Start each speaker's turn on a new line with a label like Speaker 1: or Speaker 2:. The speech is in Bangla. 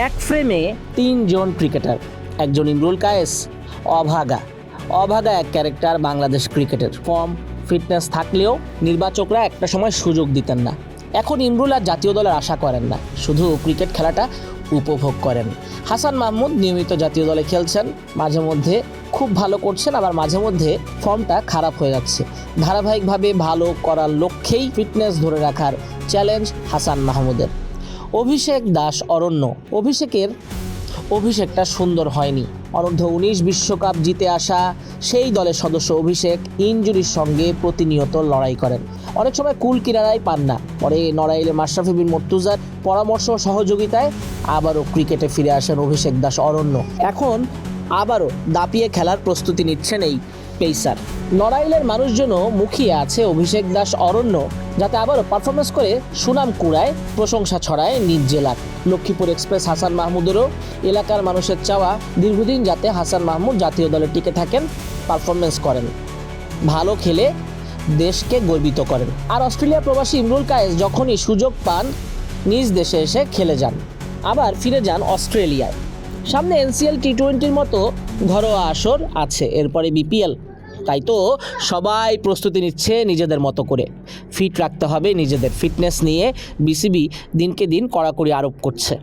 Speaker 1: এক ফ্রেমে তিনজন ক্রিকেটার একজন ইমরুল কায়েস, অভাগা। অভাগা এক ক্যারেক্টার বাংলাদেশ ক্রিকেটের ফর্ম ফিটনেস থাকলেও নির্বাচকরা একটা সময় সুযোগ দিতেন না। এখন ইমরুল আর জাতীয় দলের আশা করেন না। শুধু ক্রিকেট খেলাটা উপভোগ করেন। হাসান মাহমুদ নিয়মিত জাতীয় দলে খেলছেন। মাঝে মধ্যে খুব ভালো করছেন, আবার মাঝে মধ্যে ফর্মটা খারাপ হয়ে যাচ্ছে। ধারাবাহিকভাবে ভালো করার লক্ষ্যেই ফিটনেস ধরে রাখার চ্যালেঞ্জ হাসান মাহমুদের। অভিষেক দাস অরণ্য। অভিষেকের অভিষেকটা সুন্দর হয়নি। অনূর্ধ্ব উনিশ বিশ্বকাপ জিতে আসা সেই দলের সদস্য অভিষেক ইনজুরির সঙ্গে প্রতিনিয়ত লড়াই করেন। অনেক সময় কুল কিনারাই পান না। পরে নড়াইলে মাশরাফি বিন মর্তুজার পরামর্শ সহযোগিতায় আবারও ক্রিকেটে ফিরে আসেন অভিষেক দাস অরণ্য। এখন আবারও দাপিয়ে খেলার প্রস্তুতি নিচ্ছেন এই পেসার। নড়াইলের মানুষজনও মুখিয়ে আছে অভিষেক দাস অরণ্য, যাতে আবারও পারফরমেন্স করে সুনাম কুড়ায়, প্রশংসা ছড়ায় নিজ জেলার। লক্ষ্মীপুর এক্সপ্রেস হাসান মাহমুদেরও এলাকার মানুষের চাওয়া দীর্ঘদিন যাতে হাসান মাহমুদ জাতীয় দলে টিকে থাকেন পারফরমেন্স করেন। ভালো খেলে দেশকে গর্বিত করেন। আর অস্ট্রেলিয়া প্রবাসী ইমরুল কায়েস যখনই সুযোগ পান, নিজ দেশে এসে খেলে যান। আবার ফিরে যান অস্ট্রেলিয়ায়। সামনে এনসিএল টি টোয়েন্টির মতো ঘরোয়া আসর আছে, এরপরে বিপিএল তাই তো সবাই প্রস্তুতি নিচ্ছে নিজেদের মতো করে। ফিট রাখতে হবে নিজেদের ফিটনেস নিয়ে। বিসিবি দিনকে দিন কড়াকড়ি আরোপ করছে।